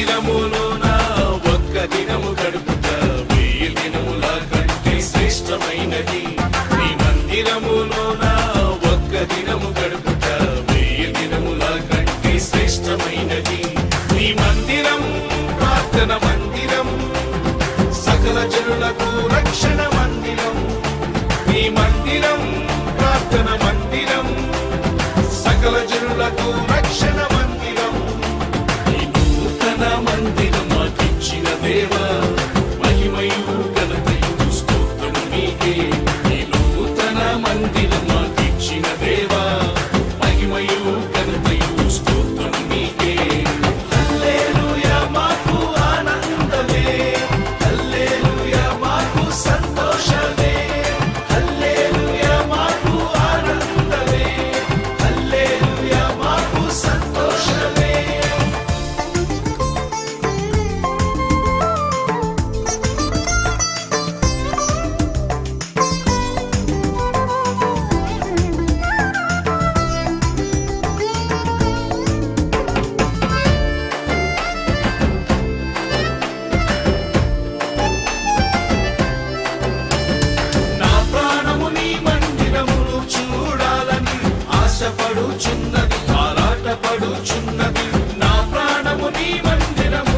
దినములోన ఒక్క దినము గడుపుట. వెయ్యి దినముల కంటే శ్రేష్టమైనది. నీ మందిరములోన ఒక్క దినము గడుపుట. వెయ్యి దినముల కంటే శ్రేష్టమైనది. నీ మందిరం ప్రార్థన మందిరం సకల జనులకు రక్షణ మందిరం. నీ మందిరం ప్రార్థన మందిరం సకల జనులకు రక్షణ మందిరం మాకిచ్చిన దేవ మహిమయు ఘనతయు స్తోత్రము మీకే ఈ నూతన మందిరం మాకిచ్చిన దేవ మహిమయు Naruto.